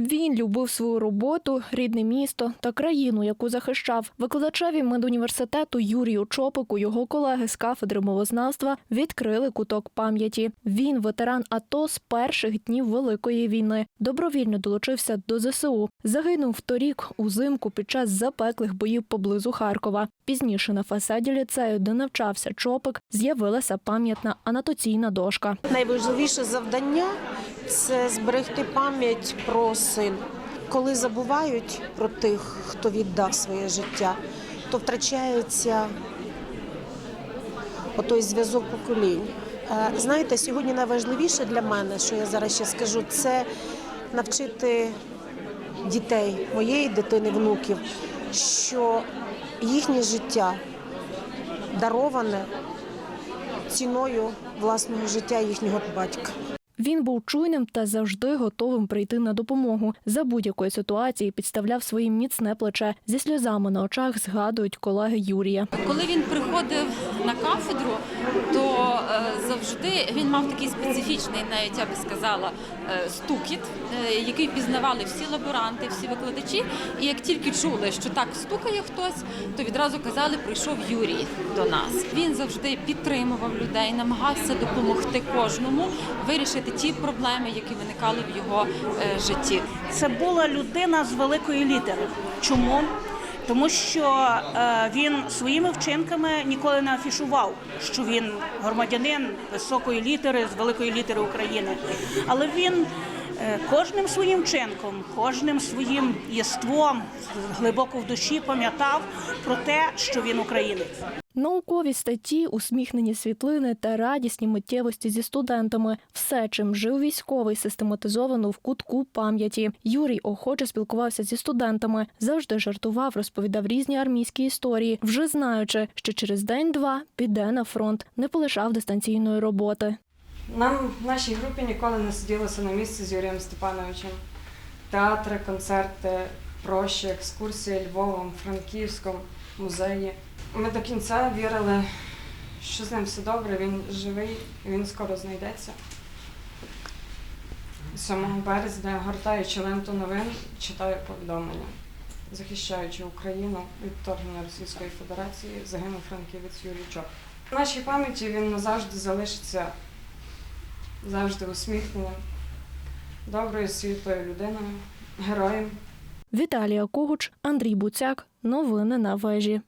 Він любив свою роботу, рідне місто та країну, яку захищав. Викладачеві медуніверситету Юрію Чопику його колеги з кафедри мовознавства відкрили куток пам'яті. Він ветеран АТО з перших днів Великої війни. Добровільно долучився до ЗСУ. Загинув торік узимку під час запеклих боїв поблизу Харкова. Пізніше на фасаді ліцею, де навчався Чопик, з'явилася пам'ятна анотаційна дошка. Найважливіше завдання це зберегти пам'ять про син. Коли забувають про тих, хто віддав своє життя, то втрачається отой зв'язок поколінь. Е, Знаєте, сьогодні найважливіше для мене, що я зараз ще скажу, це навчити дітей, моєї дитини, внуків, що їхнє життя дароване ціною власного життя їхнього батька. Він був чуйним та завжди готовим прийти на допомогу. За будь-якої ситуації підставляв своє міцне плече. Зі сльозами на очах згадують колеги Юрія. Коли він приходив на кафедру, то е, завжди він мав такий специфічний, навіть я би сказала, е, стукіт, е, який пізнавали всі лаборанти, всі викладачі. І як тільки чули, що так стукає хтось, то відразу казали, прийшов Юрій до нас. Він завжди підтримував людей, намагався допомогти кожному вирішити ті проблеми, які виникали в його е, житті. Це була людина з великої літери. Чому? Тому що е, він своїми вчинками ніколи не афішував, що він громадянин високої літери з великої літери України. Але він кожним своїм вчинком, кожним своїм єством глибоко в душі пам'ятав про те, що він українець. Наукові статті, усміхнені світлини та радісні миттєвості зі студентами все, чим жив військовий, систематизовано в кутку пам'яті. Юрій охоче спілкувався зі студентами, завжди жартував, розповідав різні армійські історії, вже знаючи, що через день-два піде на фронт, не полишав дистанційної роботи. Нам в нашій групі ніколи не сиділося на місці з Юрієм Степановичем. Театри, концерти, прощі, екскурсії Львовом, Франківськом, музеї. Ми до кінця вірили, що з ним все добре, він живий він скоро знайдеться. 7 березня, гортаючи ленту новин, читаю повідомлення. Захищаючи Україну від вторгнення Російської Федерації, загинув франківець Юрій Чоп. В нашій пам'яті він назавжди залишиться завжди усміхнула, доброю світлою людиною, героєм. Віталія Когуч, Андрій Буцяк. Новини на вежі.